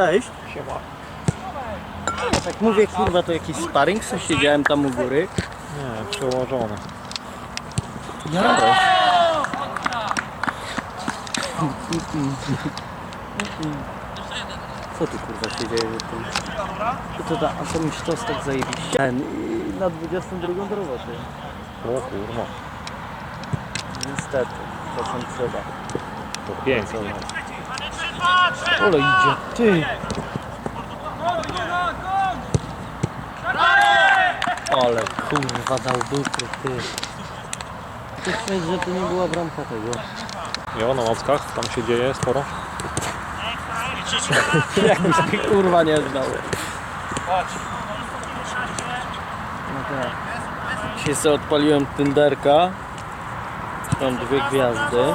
Cześć. Ja tak mówię, kurwa, to jakiś sparring, co siedziałem tam u góry. Nie, przełożone. Ja Co tu kurwa się dzieje? To, to, to, a co mi sztos tak zajebiście? Ten, i na 22 do roboty. O kurwa, Niestety, czasem trzeba. to pięknie. Ole idzie, ty! Ale kurwa dał dupy, ty. Ty chcesz, że to nie była bramka tego. Jo, na mockach tam się dzieje sporo. Jakbyś ty kurwa nie znał. No tak. Dzisiaj sobie odpaliłem Tinderka. Mam dwie gwiazdy.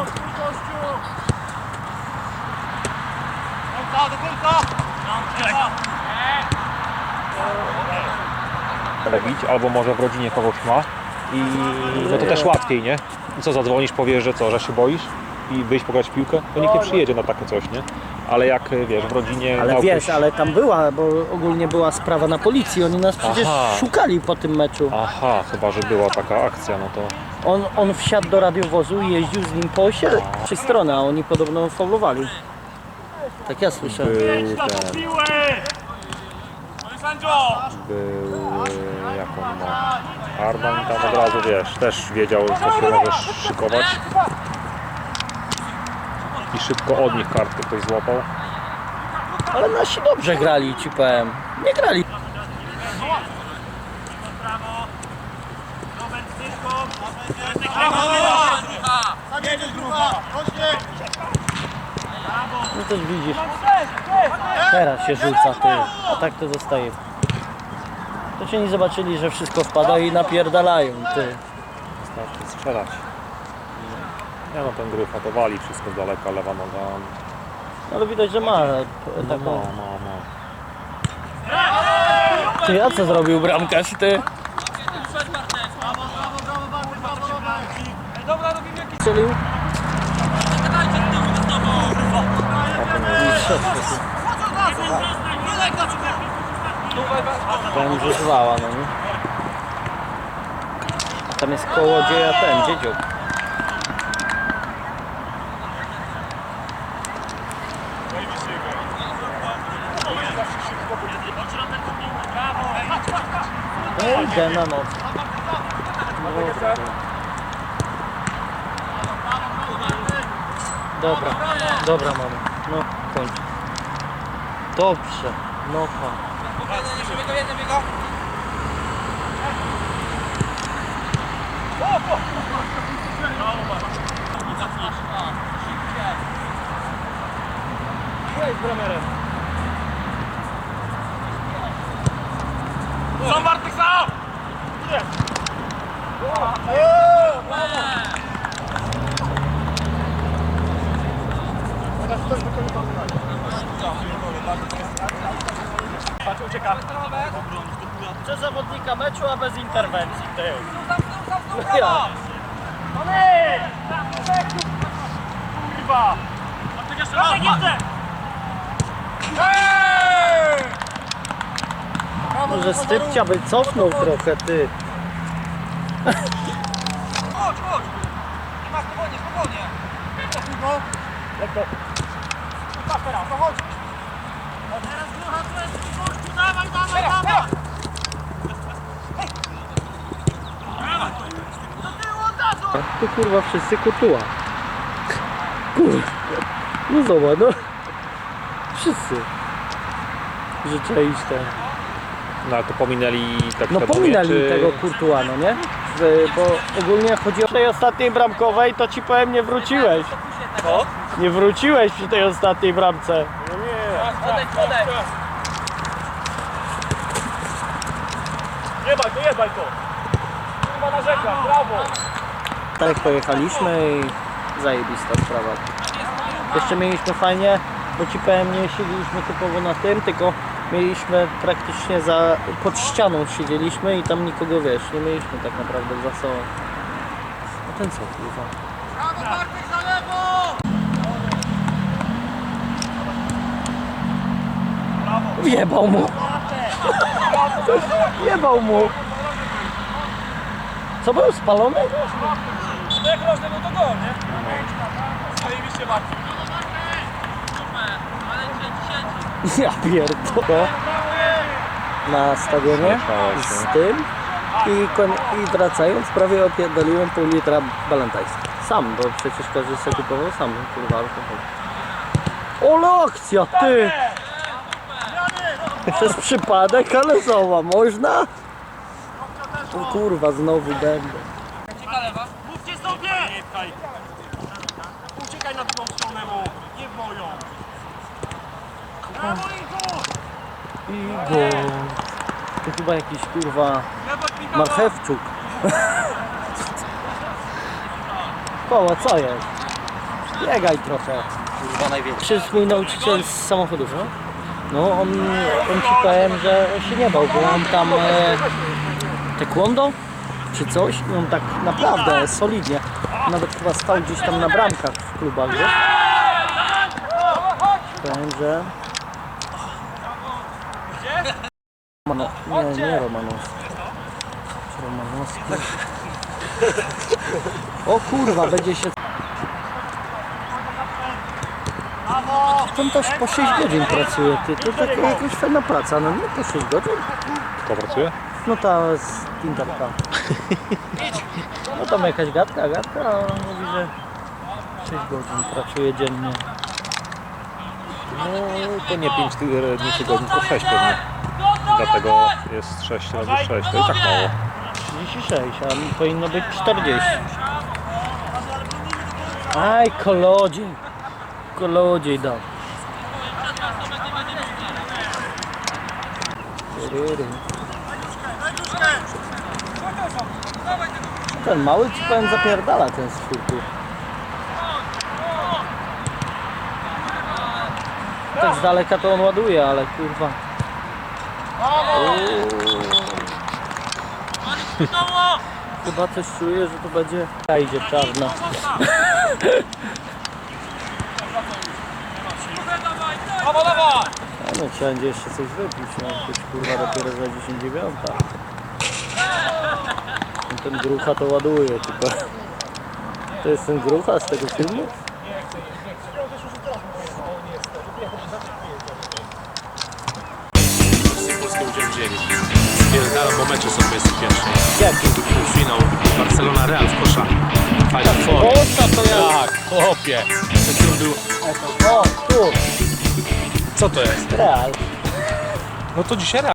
Robić, albo może w rodzinie kogoś ma. I no to też łatwiej, nie? I co, zadzwonisz, powiesz, że co, że się boisz i wyjść pograć w piłkę? To nikt nie przyjedzie na takie coś, nie? Ale jak, wiesz, w rodzinie... Ale na wiesz, ale tam była, bo ogólnie była sprawa na policji. Oni nas przecież Aha. szukali po tym meczu. Aha, chyba, że była taka akcja, no to... On, on wsiadł do radiowozu i jeździł z nim po osiedlu. Trzy strony, a oni podobno faulowali. Tak ja słyszę. Był ten... Był... e, Jak on ma... Arman tam od razu, wiesz, też wiedział, że się możesz szykować. I szybko od nich kartkę ktoś złapał. Ale nasi dobrze grali, ci powiem. Nie grali. No to widzisz. Teraz się rzuca ty, a tak to zostaje. To cię nie zobaczyli, że wszystko wpada i napierdalają ty. Wystarczy strzelać. Nie no, ten gryfa to wali wszystko z daleka, lewa noga. Ale widać, że ma No, taką... no, no. Ty, a co zrobił bramkarz ty? Strzelił? Powiem, że żwała, no nie? A tam jest kołodzieja ten, dziedziok. No idę na noc. Dobra, dobra mamy. No, kończ. Dobrze, no pan. Są Bartek sam! Patrz, ucieka. Przez zawodnika meczu, a bez interwencji, ty. No ja. Ony! Kurwa! Bartek jeszcze! Może Stypcia by cofnął trochę, ty. Chodź, chodź! Nie ma spokojnie, spokojnie. Lekko. Teraz, no chodź. Teraz druga, tu jest gościu, dawaj, dawaj, Teraz, dawaj! Tu kurwa wszyscy kutuła. Kurwa. No zobacz, no. Wszyscy. Że trzeba iść ten. No ale to pominęli tak No pominęli czy... tego kurtuła, no nie? bo ogólnie chodzi o tej ostatniej bramkowej, to ci powiem, nie wróciłeś. Co? Nie wróciłeś przy tej ostatniej bramce. Podejdź, podejdź. Jebaj to, jebaj to! Chyba narzeka, brawo! Tak pojechaliśmy i zajebista sprawa. Jeszcze mieliśmy fajnie, bo ci powiem, nie siedzieliśmy typowo na tym, tylko mieliśmy praktycznie za, pod ścianą siedzieliśmy i tam nikogo, wiesz, nie mieliśmy tak naprawdę za sobą. A ten co, kurwa? Brawo Bartek za lewo! Jebał mu! Jebał mu! Co był spalony? No jak rożny, no to gol, nie? Zajebiście Bartek. Ja pierdolę. Na stadionie z tym i, koń- i wracając prawie opierdoliłem pół litra Ballantines. Sam, bo przecież każdy sobie kupował sam, kurwa alkohol. Ole akcja, ty! Przez przypadek, ale zobacz, można? O kurwa, znowu będę. Mówcie sobie! Nie pchaj. Uciekaj na drugą stronę mu, nie w moją. Brawo Igor! Igor. To chyba jakiś kurwa marchewczuk. Koło, co jest? Biegaj trochę. Kurwa największa. Przecież mój nauczyciel z samochodów, no? No, on, on ci powiem, że on się nie bał, bo on tam e, taekwondo czy coś i on tak naprawdę solidnie, nawet chyba stał gdzieś tam na bramkach w klubach, wiesz? Powiem, że... Romano... Nie, nie Romanowski. Romanowski? O kurwa, będzie się... Tam też po 6 godzin pracuje, ty. To taka jakaś fajna praca, no nie po 6 godzin? Kto pracuje? No ta z Tinderka. No tam jakaś gadka, gadka, a on mówi, że 6 godzin pracuje dziennie. No to nie 5 dni w tygodniu, tylko 6 pewnie. Dlatego jest 6 razy 6, to i tak mało. 36, a powinno być 40. Aj, kolodziej. Kolodziej dał. Ten mały ci powiem zapierdala ten z czwórku. Tak z daleka to on ładuje, ale kurwa. Uuu. Chyba coś czuję, że to będzie... A idzie czarna. Brawo, no trzeba będzie jeszcze coś wypić, no być kurwa dopiero za 10 dziewiąta. No, Ten grucha to ładuje, tylko... To jest ten grucha z tego filmu? wzięli. Spierdalam, bo mecze są 21. Jaki? Finał Barcelona Real w kosza. Final Four. Osta to ja... Tak, chłopie. Przed chwilą był... O, tu! Co to jest? Real. No to dzisiaj Real.